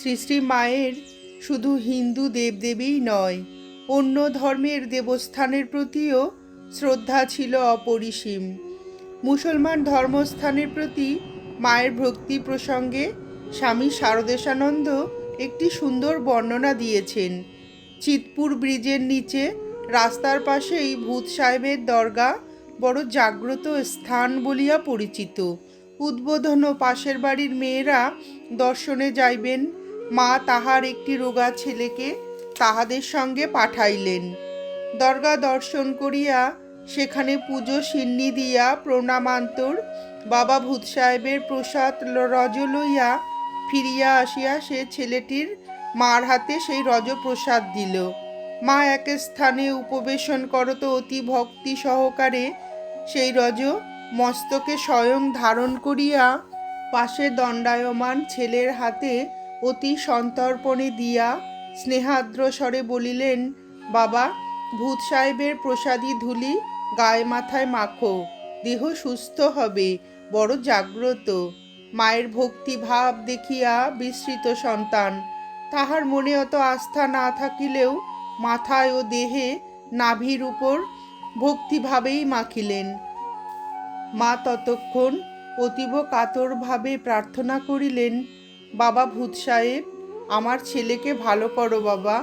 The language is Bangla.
শ্রী শ্রী মায়ের শুধু হিন্দু দেবদেবীই নয়, অন্য ধর্মের দেবস্থানের প্রতিও শ্রদ্ধা ছিল অপরিসীম। মুসলমান ধর্মস্থানের প্রতি মায়ের ভক্তি প্রসঙ্গে স্বামী শারদেশানন্দ একটি সুন্দর বর্ণনা দিয়েছেন। চিতপুর ব্রিজের নিচে রাস্তার পাশেই ভূত সাহেবের দরগা বড় জাগ্রত স্থান বলিয়া পরিচিত। উদ্বোধন ও পাশের বাড়ির মেয়েরা দর্শনে যাইবেন মা তাহার একটি রোগা ছেলেকে তাহাদের সঙ্গে পাঠাইলেন। দর্গা দর্শন করিয়া সেখানে পুজো সিন্নি দিয়া প্রণামান্তর বাবা ভূত সাহেবের প্রসাদ রজ লইয়া ফিরিয়া আসিয়া সে ছেলেটির মার হাতে সেই রজ প্রসাদ দিল। মা এক স্থানে উপবেশন করত অতি ভক্তি সহকারে সেই রজ মস্তকে স্বয়ং ধারণ করিয়া পাশে দণ্ডায়মান ছেলের হাতে অতি সন্তর্পণে দিয়া স্নেহাদ্র স্বরে বলিলেন, বাবা, ভূত সাহেবের প্রসাদী ধুলি গায়ে মাথায় মাখো, দেহ সুস্থ হবে, বড় জাগ্রত। মায়ের ভক্তি ভাব দেখিয়া বিস্মৃত সন্তান, তাহার মনে অত আস্থা না থাকিলেও মাথায় ও দেহে নাভির উপর ভক্তিভাবেই মাখিলেন। মা ততক্ষণ অতীব কাতরভাবে প্রার্থনা করিলেন বাবা ভূত সাহেব আমার ছেলেকে ভালো করো বাবা।